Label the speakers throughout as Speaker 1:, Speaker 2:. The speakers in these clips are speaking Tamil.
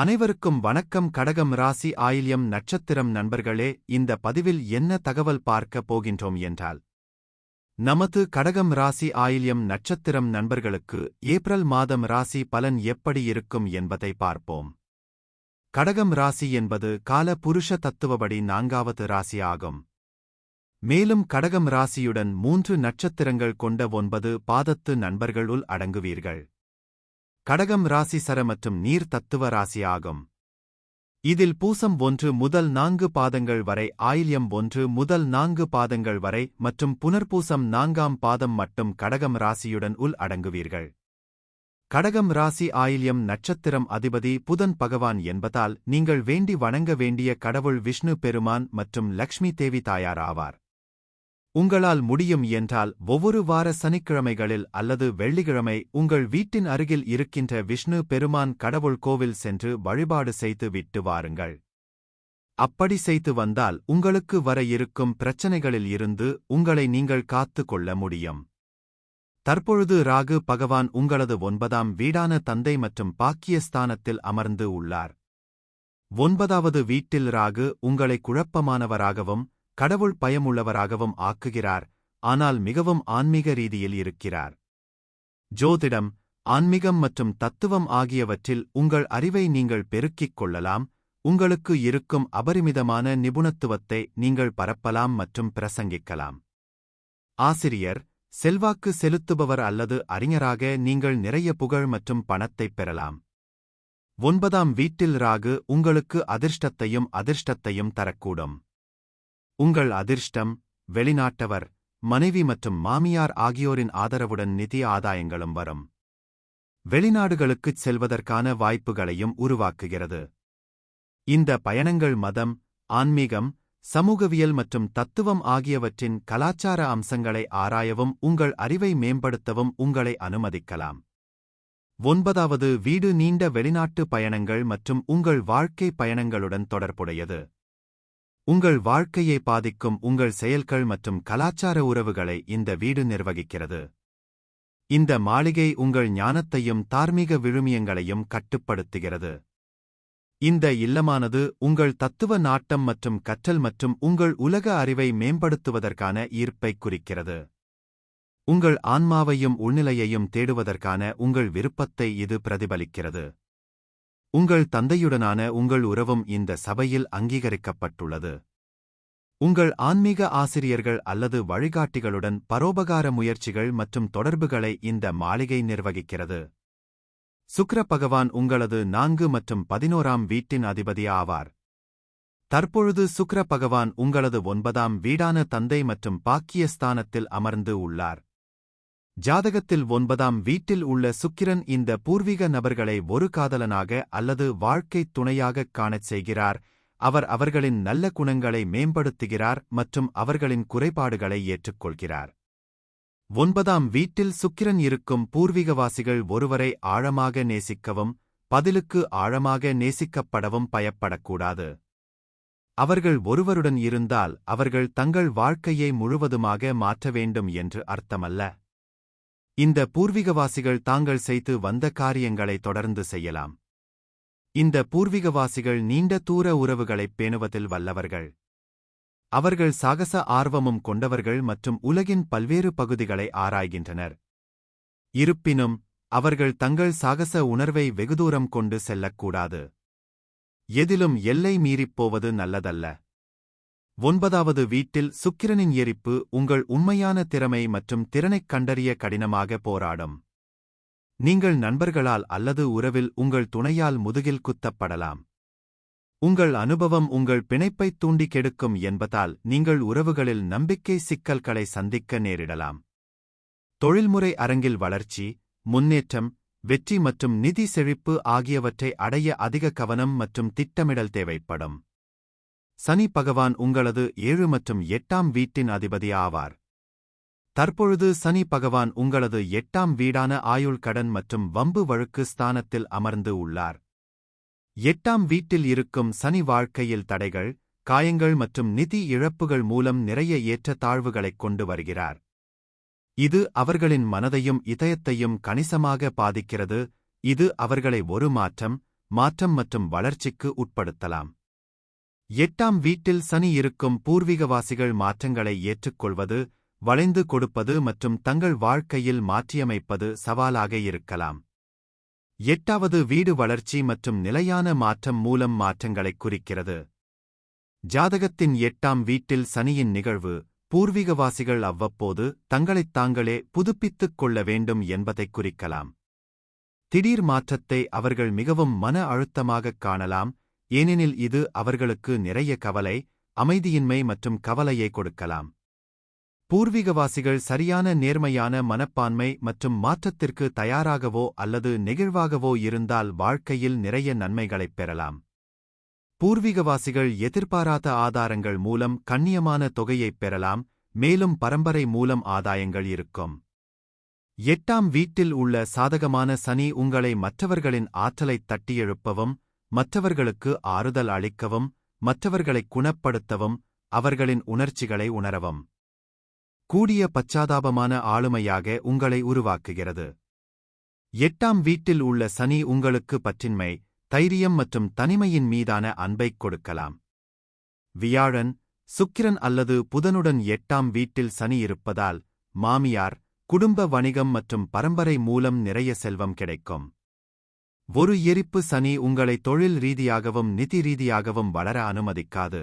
Speaker 1: அனைவருக்கும் வணக்கம். கடகம் ராசி ஆயில்யம் நட்சத்திரம் நண்பர்களே இந்த பதிவில் என்ன தகவல் பார்க்க போகின்றோம் என்றால் நமது கடகம் ராசி ஆயில்யம் நட்சத்திரம் நண்பர்களுக்கு ஏப்ரல் மாதம் ராசி பலன் எப்படி இருக்கும் என்பதை பார்ப்போம். கடகம் ராசி என்பது கால புருஷ தத்துவபடி நான்காவது ராசி ஆகும். மேலும் கடகம் ராசியுடன் மூன்று நட்சத்திரங்கள் கொண்ட ஒன்பது பாதத்து நண்பர்களுள் அடங்குவீர்கள். கடகம் ராசி சர மற்றும் நீர் தத்துவ ராசி ஆகும் இதில் பூசம் ஒன்று முதல் நான்கு பாதங்கள் வரை ஆயில்யம் ஒன்று முதல் நான்கு பாதங்கள் வரை மற்றும் புனர்பூசம் நான்காம் பாதம் மட்டும் கடகம் ராசியுடன் உள் அடங்குவீர்கள். கடகம் ராசி ஆயில்யம் நட்சத்திரம் அதிபதி புதன் பகவான் என்பதால் நீங்கள் வேண்டி வணங்க வேண்டிய கடவுள் விஷ்ணு பெருமான் மற்றும் லக்ஷ்மி தேவி தாயார் ஆவார். உங்களால் முடியும் என்றால் ஒவ்வொரு வார சனிக்கிழமைகளில் அல்லது வெள்ளிக்கிழமை உங்கள் வீட்டின் அருகில் இருக்கின்ற விஷ்ணு பெருமான் கடவுள் கோவில் சென்று வழிபாடு செய்து விட்டு வாருங்கள். அப்படி செய்து வந்தால் உங்களுக்கு வர இருக்கும் பிரச்சனைகளில் இருந்து உங்களை நீங்கள் காத்து கொள்ள முடியும். தற்பொழுது ராகு பகவான் உங்களது ஒன்பதாம் வீடான தந்தை மற்றும் பாக்கியஸ்தானத்தில் அமர்ந்து உள்ளார். ஒன்பதாவது வீட்டில் ராகு உங்களை குழப்பமானவராகவும் கடவுள் பயமுள்ளவராகவும் ஆக்குகிறார் ஆனால் மிகவும் ஆன்மீக ரீதியில் இருக்கிறார். ஜோதிடம் ஆன்மீகம் மற்றும் தத்துவம் ஆகியவற்றில் உங்கள் அறிவை நீங்கள் பெருக்கிக் கொள்ளலாம் உங்களுக்கு இருக்கும் அபரிமிதமான நிபுணத்துவத்தை நீங்கள் பரப்பலாம் மற்றும் பிரசங்கிக்கலாம். ஆசிரியர் செல்வாக்கு செலுத்துபவர் அல்லது அறிஞராக நீங்கள் நிறைய புகழ் மற்றும் பணத்தைப் பெறலாம். ஒன்பதாம் வீட்டில் ராகு உங்களுக்கு அதிர்ஷ்டத்தையும் அதிர்ஷ்டத்தையும் தரக்கூடும். உங்கள் அதிர்ஷ்டம் வெளிநாட்டவர் மனைவி மற்றும் மாமியார் ஆகியோரின் ஆதரவுடன் நிதி ஆதாயங்களும் வரும். வெளிநாடுகளுக்குச் செல்வதற்கான வாய்ப்புகளையும் உருவாக்குகிறது. இந்த பயணங்கள் மதம் ஆன்மீகம் சமூகவியல் மற்றும் தத்துவம் ஆகியவற்றின் கலாச்சார அம்சங்களை ஆராயவும் உங்கள் அறிவை மேம்படுத்தவும் உங்களை அனுமதிக்கலாம். ஒன்பதாவது வீடு நீண்ட வெளிநாட்டு பயணங்கள் மற்றும் உங்கள் வாழ்க்கை பயணங்களுடன் தொடர்புடையது. உங்கள் வாழ்க்கையை பாதிக்கும் உங்கள் செயல்கள் மற்றும் கலாச்சார உறவுகளை இந்த வீடு நிர்வகிக்கிறது. இந்த மாளிகை உங்கள் ஞானத்தையும் தார்மீக விழுமியங்களையும் கட்டுப்படுத்துகிறது. இந்த இல்லமானது உங்கள் தத்துவ நாட்டம் மற்றும் கற்றல் மற்றும் உங்கள் உலக அறிவை மேம்படுத்துவதற்கான ஈர்ப்பை குறிக்கிறது. உங்கள் ஆன்மாவையும் உள்நிலையையும் தேடுவதற்கான உங்கள் விருப்பத்தை இது பிரதிபலிக்கிறது. உங்கள் தந்தையுடனான உங்கள் உறவும் இந்த சபையில் அங்கீகரிக்கப்பட்டுள்ளது. உங்கள் ஆன்மீக ஆசிரியர்கள் அல்லது வழிகாட்டிகளுடன் பரோபகார முயற்சிகள் மற்றும் தொடர்புகளை இந்த மாளிகை நிர்வகிக்கிறது. சுக்ர பகவான் உங்களது நான்கு மற்றும் பதினோராம் வீட்டின் அதிபதி ஆவார். தற்பொழுது சுக்ர பகவான் உங்களது ஒன்பதாம் வீடான தந்தை மற்றும் பாக்கியஸ்தானத்தில் அமர்ந்து உள்ளார். ஜாதகத்தில் ஒன்பதாம் வீட்டில் உள்ள சுக்கிரன் இந்த பூர்வீக நபர்களை ஒரு காதலனாக அல்லது வாழ்க்கைத் துணையாகக் காணச் செய்கிறார். அவர் அவர்களின் நல்ல குணங்களை மேம்படுத்துகிறார் மற்றும் அவர்களின் குறைபாடுகளை ஏற்றுக்கொள்கிறார். ஒன்பதாம் வீட்டில் சுக்கிரன் இருக்கும் பூர்வீகவாசிகள் ஒருவரை ஆழமாக நேசிக்கவும் பதிலுக்கு ஆழமாக நேசிக்கப்படவும் பயப்படக்கூடாது. அவர்கள் ஒருவருடன் இருந்தால் அவர்கள் தங்கள் வாழ்க்கையை முழுவதுமாக மாற்ற வேண்டும் என்று அர்த்தமல்ல. இந்த பூர்வீகவாசிகள் தாங்கள் செய்து வந்த காரியங்களை தொடர்ந்து செய்யலாம். இந்த பூர்வீகவாசிகள் நீண்ட தூர உறவுகளைப் பேணுவதில் வல்லவர்கள். அவர்கள் சாகச ஆர்வமும் கொண்டவர்கள் மற்றும் உலகின் பல்வேறு பகுதிகளை ஆராய்கின்றனர். இருப்பினும் அவர்கள் தங்கள் சாகச உணர்வை வெகுதூரம் கொண்டு செல்லக்கூடாது. எதிலும் எல்லை மீறிப் போவது நல்லதல்ல. ஒன்பதாவது வீட்டில் சுக்கிரனின் எரிப்பு உங்கள் உண்மையான திறமை மற்றும் திறனைக் கண்டறிய கடினமாக போராடும். நீங்கள் நண்பர்களால் அல்லது உறவில் உங்கள் துணையால் முதுகில் குத்தப்படலாம். உங்கள் அனுபவம் உங்கள் பிணைப்பைத் தூண்டி கெடுக்கும் என்பதால் நீங்கள் உறவுகளில் நம்பிக்கை சிக்கல்களை சந்திக்க நேரிடலாம். தொழில்முறை அரங்கில் வளர்ச்சி முன்னேற்றம் வெற்றி மற்றும் நிதி செழிப்பு ஆகியவற்றை அடைய அதிக கவனம் மற்றும் திட்டமிடல் தேவைப்படும். சனி பகவான் உங்களது ஏழு மற்றும் எட்டாம் வீட்டின் அதிபதி ஆவார். தற்பொழுது சனி பகவான் உங்களது எட்டாம் வீடான ஆயுள் கடன் மற்றும் வம்பு வழுக்கு ஸ்தானத்தில் அமர்ந்து உள்ளார். எட்டாம் வீட்டில் இருக்கும் சனி வாழ்க்கையில் தடைகள் காயங்கள் மற்றும் நிதி இழப்புகள் மூலம் நிறைய ஏற்ற தாழ்வுகளைக் கொண்டு வருகிறார். இது அவர்களின் மனதையும் இதயத்தையும் கணிசமாக பாதிக்கிறது. இது அவர்களை ஒரு மாற்றம் மாற்றம் மற்றும் வளர்ச்சிக்கு உட்படுத்தலாம். எட்டாம் வீட்டில் சனி இருக்கும் பூர்வீகவாசிகள் மாற்றங்களை ஏற்றுக்கொள்வது வளைந்து கொடுப்பது மற்றும் தங்கள் வாழ்க்கையில் மாற்றியமைப்பது சவாலாக இருக்கலாம். எட்டாவது வீடு வளர்ச்சி மற்றும் நிலையான மாற்றம் மூலம் மாற்றங்களைக் குறிக்கிறது. ஜாதகத்தின் எட்டாம் வீட்டில் சனியின் நிகழ்வு பூர்வீகவாசிகள் அவ்வப்போது தங்களைத் தாங்களே புதுப்பித்துக் கொள்ள வேண்டும் என்பதைக் குறிக்கலாம். திடீர் மாற்றத்தை அவர்கள் மிகவும் மன அழுத்தமாகக் காணலாம் ஏனெனில் இது அவர்களுக்கு நிறைய கவலை அமைதியின்மை மற்றும் கவலையை கொடுக்கலாம். பூர்வீகவாசிகள் சரியான நேர்மையான மனப்பான்மை மற்றும் மாற்றத்திற்கு தயாராகவோ அல்லது நெகிழ்வாகவோ இருந்தால் வாழ்க்கையில் நிறைய நன்மைகளைப் பெறலாம். பூர்வீகவாசிகள் எதிர்பாராத ஆதாரங்கள் மூலம் கண்ணியமான தொகையைப் பெறலாம் மேலும் பரம்பரை மூலம் ஆதாயங்கள் இருக்கும். எட்டாம் வீட்டில் உள்ள சாதகமான சனி உங்களை மற்றவர்களின் ஆற்றலைத் தட்டியெழுப்பவும் மற்றவர்களுக்கு ஆறுதல் அளிக்கவும் மற்றவர்களைக் குணப்படுத்தவும் அவர்களின் உணர்ச்சிகளை உணரவும். கூடிய பச்சாதாபமான ஆளுமையாக உங்களை உருவாக்குகிறது. எட்டாம் வீட்டில் உள்ள சனி உங்களுக்கு பற்றின்மை தைரியம் மற்றும் தனிமையின் மீதான அன்பைக் கொடுக்கலாம். வியாழன் சுக்கிரன் அல்லது புதனுடன் எட்டாம் வீட்டில் சனி இருப்பதால் மாமியார் குடும்ப வணிகம் மற்றும் பரம்பரை மூலம் நிறைய செல்வம் கிடைக்கும். ஒரு எரிப்பு சனி உங்களை தொழில் ரீதியாகவும் நிதி ரீதியாகவும் வளர அனுமதிக்காது.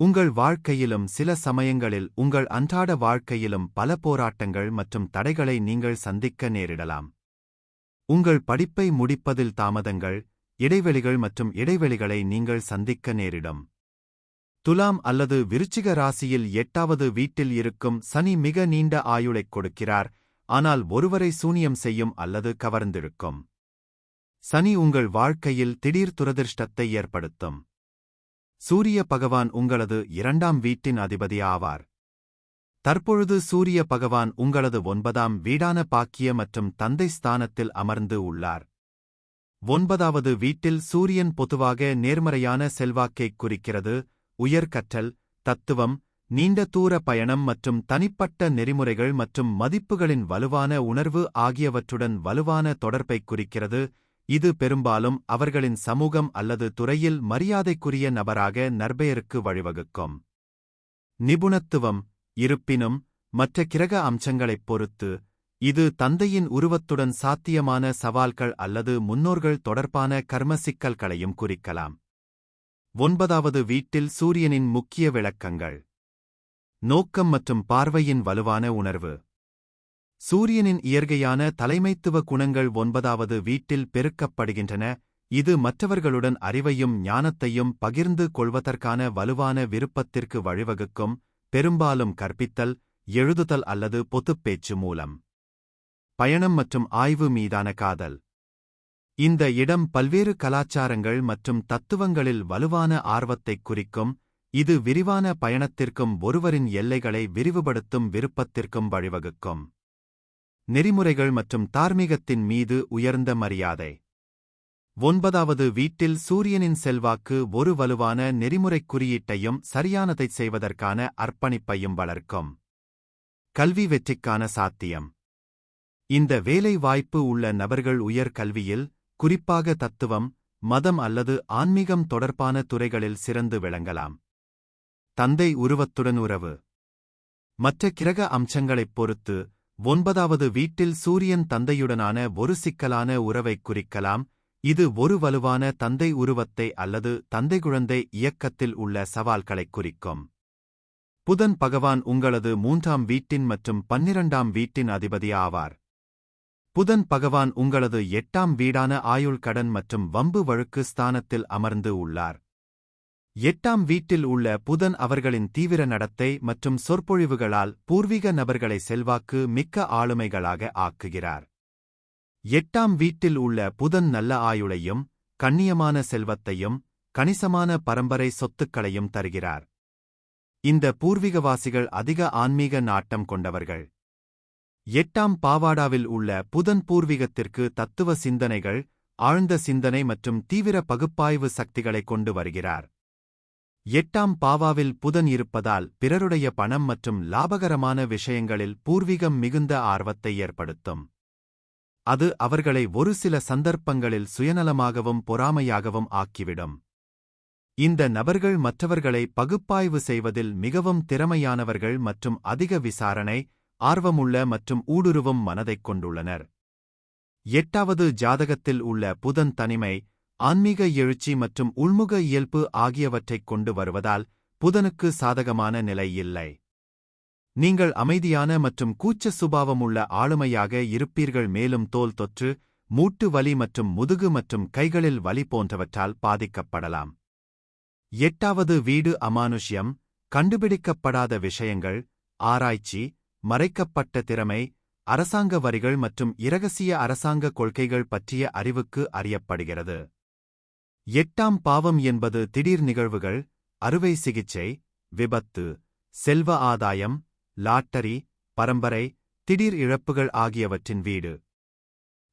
Speaker 1: உங்கள் வாழ்க்கையிலும் சில சமயங்களில் உங்கள் அன்றாட வாழ்க்கையிலும் பல போராட்டங்கள் மற்றும் தடைகளை நீங்கள் சந்திக்க நேரிடலாம். உங்கள் படிப்பை முடிப்பதில் தாமதங்கள் இடைவெளிகள் மற்றும் இடைவெளிகளை நீங்கள் சந்திக்க நேரிடும். துலாம் அல்லது விருச்சிக ராசியில் எட்டாவது வீட்டில் இருக்கும் சனி மிக நீண்ட ஆயுளைக் கொடுக்கிறார் ஆனால் ஒருவரை சூனியம் செய்யும் அல்லது கவர்ந்திருக்கும். சனி உங்கள் வாழ்க்கையில் திடீர் துரதிர்ஷ்டத்தை ஏற்படுத்தும். சூரிய பகவான் உங்களது இரண்டாம் வீட்டின் அதிபதி ஆவார். தற்பொழுது சூரிய பகவான் உங்களது ஒன்பதாம் வீடான பாக்கிய மற்றும் தந்தை ஸ்தானத்தில் அமர்ந்து உள்ளார். ஒன்பதாவது வீட்டில் சூரியன் பொதுவாக நேர்மறையான செல்வாக்கைக் குறிக்கிறது உயர்கற்றல் தத்துவம் நீண்ட தூர பயணம் மற்றும் தனிப்பட்ட நெறிமுறைகள் மற்றும் மதிப்புகளின் வலுவான உணர்வு ஆகியவற்றுடன் வலுவான தொடர்பைக் குறிக்கிறது இது பெரும்பாலும் அவர்களின் சமூகம் அல்லது துறையில் மரியாதைக்குரிய நபராக நற்பெயருக்கு வழிவகுக்கும். நிபுணத்துவம் இருப்பினும் மற்ற கிரக அம்சங்களைப் பொறுத்து இது தந்தையின் உருவத்துடன் சாத்தியமான சவால்கள் அல்லது முன்னோர்கள் தொடர்பான கர்ம சிக்கல்களையும் குறிக்கலாம். ஒன்பதாவது வீட்டில் சூரியனின் முக்கிய விளக்கங்கள். நோக்கம் மற்றும் பார்வையின் வலுவான உணர்வு. சூரியனின் இயற்கையான தலைமைத்துவ குணங்கள் ஒன்பதாவது வீட்டில் பெருக்கப்படுகின்றன. இது மற்றவர்களுடன் அறிவையும் ஞானத்தையும் பகிர்ந்து கொள்வதற்கான வலுவான விருப்பத்திற்கு வழிவகுக்கும் பெரும்பாலும் கற்பித்தல் எழுதுதல் அல்லது பொதுப்பேச்சு மூலம். பயணம் மற்றும் ஆய்வு மீதான காதல். இந்த இடம் பல்வேறு கலாச்சாரங்கள் மற்றும் தத்துவங்களில் வலுவான ஆர்வத்தைக் குறிக்கும் இது விரிவான பயணத்திற்கும் ஒருவரின் எல்லைகளை விரிவுபடுத்தும் விருப்பத்திற்கும் வழிவகுக்கும். நெறிமுறைகள் மற்றும் தார்மீகத்தின் மீது உயர்ந்த மரியாதை. ஒன்பதாவது வீட்டில் சூரியனின் செல்வாக்கு ஒரு வலுவான நெறிமுறைக் குறியீட்டையும் சரியானதைச் செய்வதற்கான அர்ப்பணிப்பையும் வளர்க்கும். கல்வி வெற்றிக்கான சாத்தியம். இந்த வேலை வாய்ப்பு உள்ள நபர்கள் உயர் கல்வியில் குறிப்பாக தத்துவம் மதம் அல்லது ஆன்மீகம் தொடர்பான துறைகளில் சிறந்து விளங்கலாம். தந்தை உருவத்துடன் உறவு. மற்ற கிரக அம்சங்களைப் பொறுத்து ஒன்பதாவது வீட்டில் சூரியன் தந்தையுடனான ஒரு சிக்கலான உறவைக் குறிக்கலாம். இது ஒரு வலுவான தந்தை உருவத்தை அல்லது தந்தை குழந்தை இயக்கத்தில் உள்ள சவால்களைக் குறிக்கும். புதன் பகவான் உங்களது மூன்றாம் வீட்டின் மற்றும் பன்னிரண்டாம் வீட்டின் அதிபதி ஆவார். புதன் பகவான் உங்களது எட்டாம் வீடான ஆயுள் கடன் மற்றும் வம்பு வழுக்கு ஸ்தானத்தில் அமர்ந்து உள்ளார். எட்டாம் வீட்டில் உள்ள புதன் அவர்களின் தீவிர நடத்தை மற்றும் சொற்பொழிவுகளால் பூர்வீக நபர்களை செல்வாக்கு மிக்க ஆளுமைகளாக ஆக்குகிறார். எட்டாம் வீட்டில் உள்ள புதன் நல்ல ஆயுளையும் கண்ணியமான செல்வத்தையும் கணிசமான பரம்பரை சொத்துக்களையும் தருகிறார். இந்த பூர்வீகவாசிகள் அதிக ஆன்மீக நாட்டம் கொண்டவர்கள். எட்டாம் பாவாடாவில் உள்ள புதன் பூர்வீகத்திற்கு தத்துவ சிந்தனைகள் ஆழ்ந்த சிந்தனை மற்றும் தீவிர பகுப்பாய்வு சக்திகளை கொண்டு வருகிறார். எட்டாம் பாவாவில் புதன் இருப்பதால் பிறருடைய பணம் மற்றும் லாபகரமான விஷயங்களில் பூர்வீகம் மிகுந்த ஆர்வத்தை ஏற்படுத்தும். அது அவர்களை ஒரு சில சந்தர்ப்பங்களில் சுயநலமாகவும் பொறாமையாகவும் ஆக்கிவிடும். இந்த நபர்கள் மற்றவர்களை பகுப்பாய்வு செய்வதில் மிகவும் திறமையானவர்கள் மற்றும் அதிக விசாரணை ஆர்வமுள்ள மற்றும் ஊடுருவும் மனதைக் கொண்டுள்ளனர். எட்டாவது ஜாதகத்தில் உள்ள புதன் தனிமை ஆன்மீக எழுச்சி மற்றும் உள்முக இயல்பு ஆகியவற்றைக் கொண்டு வருவதால் புதனுக்கு சாதகமான நிலை இல்லை. நீங்கள் அமைதியான மற்றும் கூச்ச சுபாவமுள்ள ஆளுமையாக இருப்பீர்கள் மேலும் தோல் தொற்று மூட்டு வலி மற்றும் முதுகு மற்றும் கைகளில் வலி போன்றவற்றால் பாதிக்கப்படலாம். எட்டாவது வீடு அமானுஷ்யம் கண்டுபிடிக்கப்படாத விஷயங்கள் ஆராய்ச்சி மறைக்கப்பட்ட திறமை அரசாங்க வரிகள் மற்றும் இரகசிய அரசாங்க கொள்கைகள் பற்றிய அறிவுக்கு அறியப்படுகிறது. எட்டாம் பாவம் என்பது திடீர் நிகழ்வுகள் அறுவை சிகிச்சை விபத்து செல்வ ஆதாயம் லாட்டரி பரம்பரை திடீர் இழப்புகள் ஆகியவற்றின் வீடு.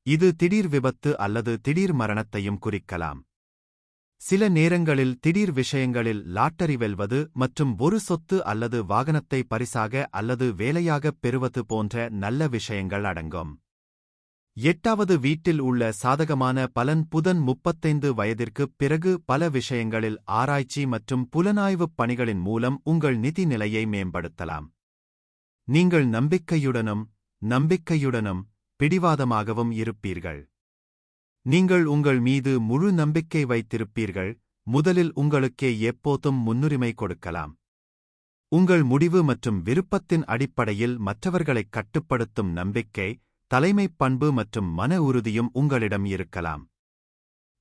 Speaker 1: இது திடீர் விபத்து அல்லது திடீர் மரணத்தையும் குறிக்கலாம். சில நேரங்களில் திடீர் விஷயங்களில் லாட்டரி வெல்வது மற்றும் ஒரு சொத்து அல்லது வாகனத்தை பரிசாக அல்லது வேலையாகப் பெறுவது போன்ற நல்ல விஷயங்கள் அடங்கும். எட்டாவது வீட்டில் உள்ள சாதகமான பலன் புதன் முப்பத்தைந்து வயதிற்குப் பிறகு பல விஷயங்களில் ஆராய்ச்சி மற்றும் புலனாய்வுப் பணிகளின் மூலம் உங்கள் நிதி நிலையை மேம்படுத்தலாம். நீங்கள் நம்பிக்கையுடனும் நம்பிக்கையுடனும் பிடிவாதமாகவும் இருப்பீர்கள். நீங்கள் உங்கள் மீது முழு நம்பிக்கை வைத்திருப்பீர்கள் முதலில் உங்களுக்கே எப்போதும் முன்னுரிமை கொடுக்கலாம். உங்கள் முடிவு மற்றும் விருப்பத்தின் அடிப்படையில் மற்றவர்களைக் கட்டுப்படுத்தும் நம்பிக்கை தலைமைப் பண்பு மற்றும் மன உறுதியும் உங்களிடம் இருக்கலாம்.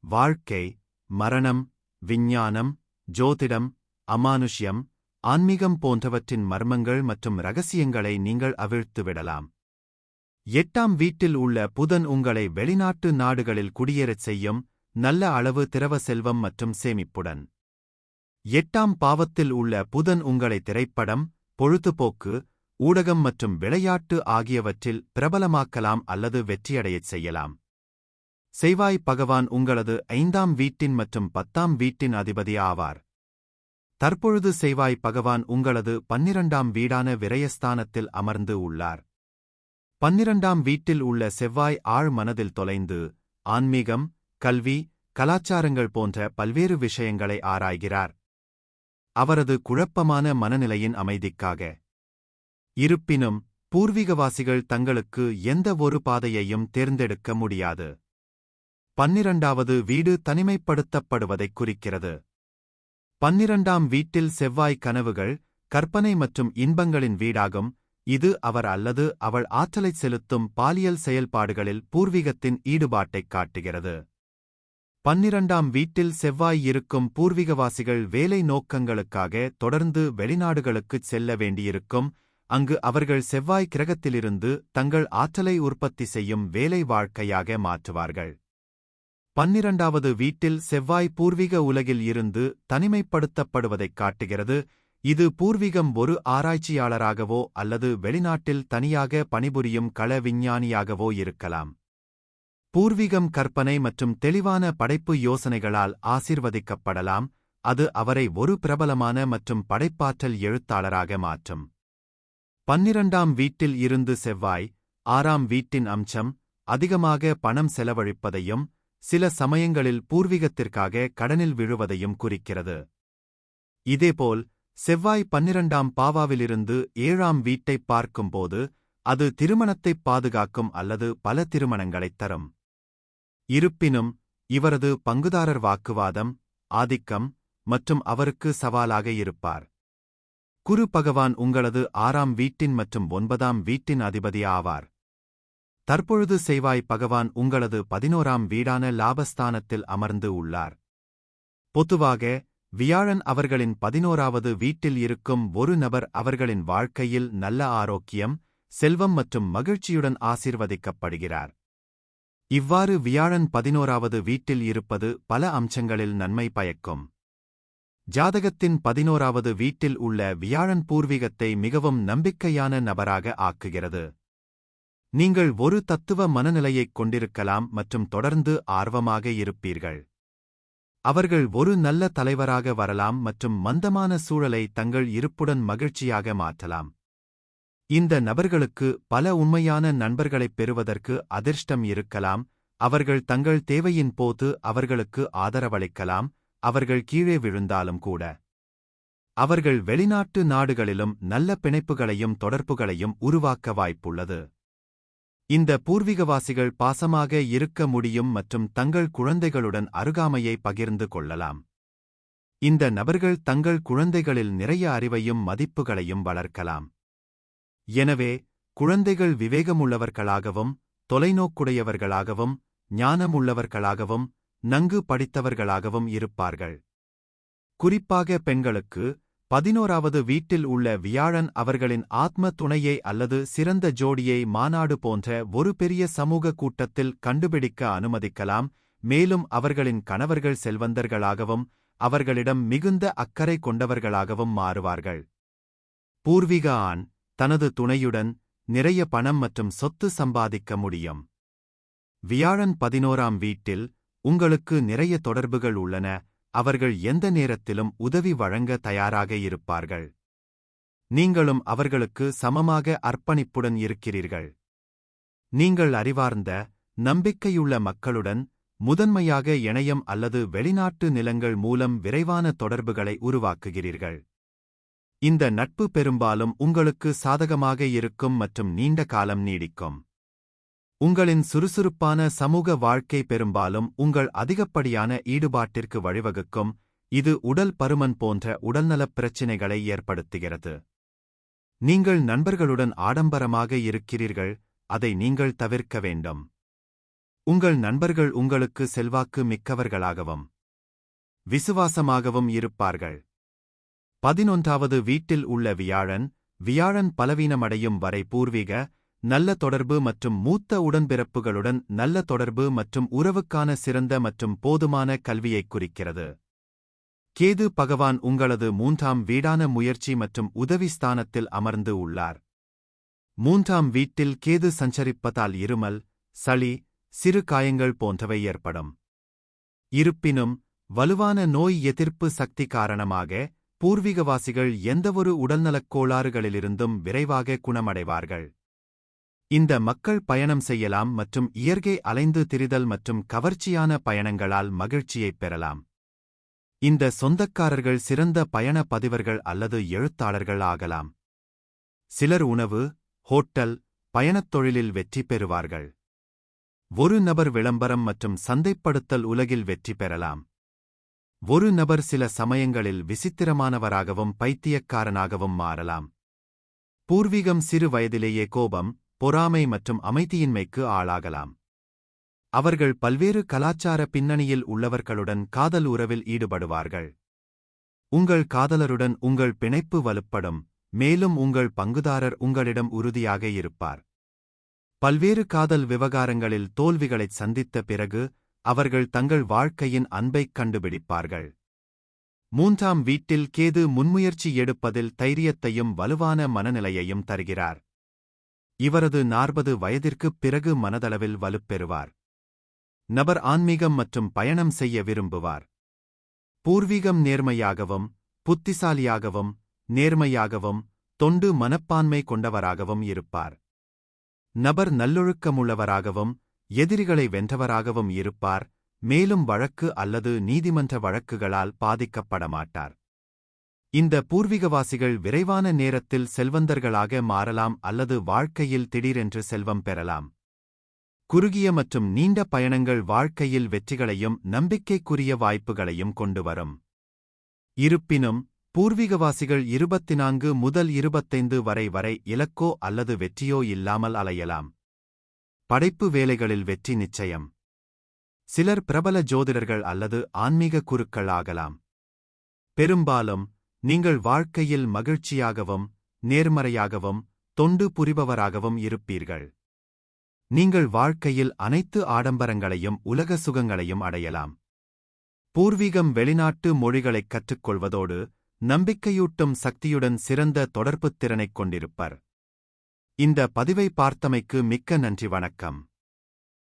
Speaker 1: வாழ்க்கை மரணம் விஞ்ஞானம் ஜோதிடம் அமானுஷ்யம் ஆன்மீகம் போன்றவற்றின் மர்மங்கள் மற்றும் ரகசியங்களை நீங்கள் அவிழ்த்துவிடலாம் எட்டாம் வீட்டில் உள்ள புதன் உங்களை வெளிநாட்டு நாடுகளில் குடியேறச் செய்யும் நல்ல அளவு திரவ செல்வம் மற்றும் சேமிப்புடன். எட்டாம் பாவத்தில் உள்ள புதன் உங்களை திரைப்படம் பொழுதுபோக்கு ஊடகம் மற்றும் விளையாட்டு ஆகியவற்றில் பிரபலமாக்கலாம் அல்லது வெற்றியடையச் செய்யலாம். செய்வாய் பகவான் உங்களது ஐந்தாம் வீட்டின் மற்றும் பத்தாம் வீட்டின் அதிபதி ஆவார். தற்பொழுது செய்வாய் பகவான் உங்களது பன்னிரண்டாம் வீடான விரயஸ்தானத்தில் அமர்ந்து உள்ளார். பன்னிரண்டாம் வீட்டில் உள்ள செவ்வாய் ஆழ் மனதில் தொலைந்து ஆன்மீகம் கல்வி கலாச்சாரங்கள் போன்ற பல்வேறு விஷயங்களை ஆராய்கிறார். அவரது குழப்பமான மனநிலையின் அமைதிக்காக இருப்பினும் பூர்வீகவாசிகள் தங்களுக்கு எந்த ஒரு பாதையையும் தேர்ந்தெடுக்க முடியாது. பன்னிரண்டாவது வீடு தனிமைப்படுத்தப்படுவதைக் குறிக்கிறது. பன்னிரண்டாம் வீட்டில் செவ்வாய் கனவுகள் கற்பனை மற்றும் இன்பங்களின் வீடாகும். இது அவர் அல்லது அவள் ஆற்றலைச் செலுத்தும் பாலியல் செயல்பாடுகளில் பூர்வீகத்தின் ஈடுபாட்டைக் காட்டுகிறது. பன்னிரண்டாம் வீட்டில் செவ்வாய் இருக்கும் பூர்வீகவாசிகள் வேலை நோக்கங்களுக்காக தொடர்ந்து வெளிநாடுகளுக்குச் செல்ல வேண்டியிருக்கும். அங்கு அவர்கள் செவ்வாய் கிரகத்திலிருந்து தங்கள் ஆற்றலை உற்பத்தி செய்யும் வேலை வாழ்க்கையாக மாற்றுவார்கள். பன்னிரண்டாவது வீட்டில் செவ்வாய் பூர்வீக உலகில் இருந்து தனிமைப்படுத்தப்படுவதைக் காட்டுகிறது. இது பூர்வீகம் ஒரு ஆராய்ச்சியாளராகவோ அல்லது வெளிநாட்டில் தனியாக பணிபுரியும் கள விஞ்ஞானியாகவோ இருக்கலாம். பூர்வீகம் கற்பனை மற்றும் தெளிவான படைப்பு யோசனைகளால் ஆசிர்வதிக்கப்படலாம். அது அவரை ஒரு பிரபலமான மற்றும் படைப்பாற்றல் எழுத்தாளராக மாற்றும். பன்னிரண்டாம் வீட்டில் இருந்து செவ்வாய் ஆறாம் வீட்டின் அம்சம் அதிகமாக பணம் செலவழிப்பதையும் சில சமயங்களில் பூர்வீகத்திற்காக கடனில் விழுவதையும் குறிக்கிறது. இதேபோல் செவ்வாய் பன்னிரண்டாம் பாவாவிலிருந்து ஏழாம் வீட்டைப் பார்க்கும்போது அது திருமணத்தைப் பாதுகாக்கும் அல்லது பல திருமணங்களைத் தரும். இருப்பினும் இவரது பங்குதாரர் வாக்குவாதம் ஆதிக்கம் மற்றும் அவருக்கு சவாலாக இருப்பார். குரு பகவான் உங்களது ஆறாம் வீட்டின் மற்றும் ஒன்பதாம் வீட்டின் அதிபதி ஆவார் தற்பொழுது செய்வாய் பகவான் உங்களது பதினோராம் வீடான லாபஸ்தானத்தில் அமர்ந்து உள்ளார். பொதுவாக வியாழன் அவர்களின் பதினோராவது வீட்டில் இருக்கும் ஒரு நபர் அவர்களின் வாழ்க்கையில் நல்ல ஆரோக்கியம் செல்வம் மற்றும் மகிழ்ச்சியுடன் ஆசிர்வதிக்கப்படுகிறார். இவ்வாறு வியாழன் பதினோராவது வீட்டில் இருப்பது பல அம்சங்களில் நன்மை பயக்கும். ஜாதகத்தின் பதினோராவது வீட்டில் உள்ள வியாழன் பூர்வீகத்தை மிகவும் நம்பிக்கையான நபராக ஆக்குகிறது. நீங்கள் ஒரு தத்துவ மனநிலையைக் கொண்டிருக்கலாம் மற்றும் தொடர்ந்து ஆர்வமாக இருப்பீர்கள். அவர்கள் ஒரு நல்ல தலைவராக வரலாம் மற்றும் மந்தமான சூழலை தங்கள் இருப்புடன் மகிழ்ச்சியாக மாற்றலாம். இந்த நபர்களுக்கு பல உண்மையான நண்பர்களைப் பெறுவதற்கு அதிர்ஷ்டம் இருக்கலாம் அவர்கள் தங்கள் தேவையின் போது அவர்களுக்கு ஆதரவளிக்கலாம் அவர்கள் கீழே விழுந்தாலும் கூட. அவர்கள் வெளிநாட்டு நாடுகளிலும் நல்ல பிணைப்புகளையும் தொடர்புகளையும் உருவாக்க வாய்ப்புள்ளது. இந்த பூர்வீகவாசிகள் பாசமாக இருக்க முடியும் மற்றும் தங்கள் குழந்தைகளுடன் அருகாமையை பகிர்ந்து கொள்ளலாம். இந்த நபர்கள் தங்கள் குழந்தைகளில் நிறைய அறிவையும் மதிப்புகளையும் வளர்க்கலாம். எனவே குழந்தைகள் விவேகமுள்ளவர்களாகவும் தொலைநோக்குடையவர்களாகவும் ஞானமுள்ளவர்களாகவும் நன்கு படித்தவர்களாகவும் இருப்பார்கள். குறிப்பாக பெண்களுக்கு பதினோராவது வீட்டில் உள்ள வியாழன் அவர்களின் ஆத்ம துணையை அல்லது சிறந்த ஜோடியை மாநாடு போன்ற ஒரு பெரிய சமூக கூட்டத்தில் கண்டுபிடிக்க அனுமதிக்கலாம் மேலும் அவர்களின் கணவர்கள் செல்வந்தர்களாகவும் அவர்களிடம் மிகுந்த அக்கறை கொண்டவர்களாகவும் மாறுவார்கள். பூர்வீக ஆண் தனது துணையுடன் நிறைய பணம் மற்றும் சொத்து சம்பாதிக்க முடியும். வியாழன் பதினோராம் வீட்டில் உங்களுக்கு நிறைய தொடர்புகள் உள்ளன அவர்கள் எந்த நேரத்திலும் உதவி வழங்க தயாராக இருப்பார்கள். நீங்களும் அவர்களுக்கு சமமாக அர்ப்பணிப்புடன் இருக்கிறீர்கள். நீங்கள் அறிவார்ந்த நம்பிக்கையுள்ள மக்களுடன் முதன்மையாக இணையம் அல்லது வெளிநாட்டு நிலங்கள் மூலம் விரைவான தொடர்புகளை உருவாக்குகிறீர்கள். இந்த நட்பு பெரும்பாலும் உங்களுக்கு சாதகமாக இருக்கும் மற்றும் நீண்ட காலம் நீடிக்கும். உங்களின் சுறுசுறுப்பான சமூக வாழ்க்கை பெரும்பாலும் உங்கள் அதிகப்படியான ஈடுபாட்டிற்கு வழிவகுக்கும். இது உடல் பருமன் போன்ற உடல்நலப் பிரச்சினைகளை ஏற்படுத்துகிறது. நீங்கள் நண்பர்களுடன் ஆடம்பரமாக இருக்கிறீர்கள் அதை நீங்கள் தவிர்க்க வேண்டும். உங்கள் நண்பர்கள் உங்களுக்கு செல்வாக்கு மிக்கவர்களாகவும் விசுவாசமாகவும் இருப்பார்கள். பதினொன்றாவது வீட்டில் உள்ள வியாழன் வியாழன் பலவீனமடையும் வரை பூர்வீக நல்ல தொடர்பு மற்றும் மூத்த உடன்பிறப்புகளுடன் நல்ல தொடர்பு மற்றும் உறவுக்கான சிறந்த மற்றும் போதுமான கல்வியைக் குறிக்கிறது. கேது பகவான் உங்களது மூன்றாம் வீடான முயற்சி மற்றும் உதவி ஸ்தானத்தில் அமர்ந்து உள்ளார். மூன்றாம் வீட்டில் கேது சஞ்சரிப்பதால் இருமல் சளி சிறு காயங்கள் போன்றவை ஏற்படும். இருப்பினும் வலுவான நோய் எதிர்ப்பு சக்தி காரணமாக பூர்வீகவாசிகள் எந்தவொரு உடல்நலக் கோளாறுகளிலிருந்தும் விரைவாக குணமடைவார்கள். இந்த மக்கள் பயணம் செய்யலாம் மற்றும் இயற்கை அலைந்து திரிதல் மற்றும் கவர்ச்சியான பயணங்களால் மகிழ்ச்சியைப் பெறலாம். இந்த சொந்தக்காரர்கள் சிறந்த பயண பதிவர்கள் அல்லது எழுத்தாளர்கள் ஆகலாம். சிலர் உணவு ஹோட்டல் பயணத் தொழிலில் வெற்றி பெறுவார்கள். ஒரு நபர் விளம்பரம் மற்றும் சந்தைப்படுத்தல் உலகில் வெற்றி பெறலாம். ஒரு நபர் சில சமயங்களில் விசித்திரமானவராகவும் பைத்தியக்காரனாகவும் மாறலாம். பூர்வீகம் சிறு வயதிலேயே கோபம் பொறாமை மற்றும் அமைதியின்மைக்கு ஆளாகலாம். அவர்கள் பல்வேறு கலாச்சார பின்னணியில் உள்ளவர்களுடன் காதல் உறவில் ஈடுபடுவார்கள். உங்கள் காதலருடன் உங்கள் பிணைப்பு வலுப்படும் மேலும் உங்கள் பங்குதாரர் உங்களிடம் உறுதியாக இருப்பார். பல்வேறு காதல் விவகாரங்களில் தோல்விகளைச் சந்தித்த பிறகு அவர்கள் தங்கள் வாழ்க்கையின் அன்பைக் கண்டுபிடிப்பார்கள். மூன்றாம் வீட்டில் கேது முன்முயற்சி எடுப்பதில் தைரியத்தையும் வலுவான மனநிலையையும் தருகிறார். இவரது நாற்பது வயதிற்குப் பிறகு மனதளவில் வலுப்பெறுவார் நபர் ஆன்மீகம் மற்றும் பயணம் செய்ய விரும்புவார். பூர்வீகம் நேர்மையாகவும் புத்திசாலியாகவும் நேர்மையாகவும் தொண்டு மனப்பான்மை கொண்டவராகவும் இருப்பார். நபர் நல்லொழுக்கமுள்ளவராகவும் எதிரிகளை வென்றவராகவும் இருப்பார் மேலும் வழக்கு அல்லது நீதிமன்ற வழக்குகளால் பாதிக்கப்படமாட்டார். இந்த பூர்வீகவாசிகள் விரைவான நேரத்தில் செல்வந்தர்களாக மாறலாம் அல்லது வாழ்க்கையில் திடீரென்று செல்வம் பெறலாம். குறுகிய மற்றும் நீண்ட பயணங்கள் வாழ்க்கையில் வெற்றிகளையும் நம்பிக்கைக்குரிய வாய்ப்புகளையும் கொண்டுவரும். இருப்பினும் பூர்வீகவாசிகள் இருபத்தி நான்கு முதல் இருபத்தைந்து வரை வரை இலக்கோ அல்லது வெற்றியோ இல்லாமல் அலையலாம். படைப்பு வேலைகளில் வெற்றி நிச்சயம். சிலர் பிரபல ஜோதிடர்கள் அல்லது ஆன்மீக குருக்கள் ஆகலாம் பெரும்பாலும் நீங்கள் வாழ்க்கையில் மகிழ்ச்சியாகவும் நேர்மறையாகவும் தொண்டு புரிபவராகவும் இருப்பீர்கள். நீங்கள் வாழ்க்கையில் அனைத்து ஆடம்பரங்களையும் உலக சுகங்களையும் அடையலாம். பூர்வீகம் வெளிநாட்டு மொழிகளைக் கற்றுக்கொள்வதோடு நம்பிக்கையூட்டும் சக்தியுடன் சிறந்த தொடர்புத் திறனைக் கொண்டிருப்பர். இந்த பதிவை பார்த்தமைக்கு மிக்க நன்றி வணக்கம்.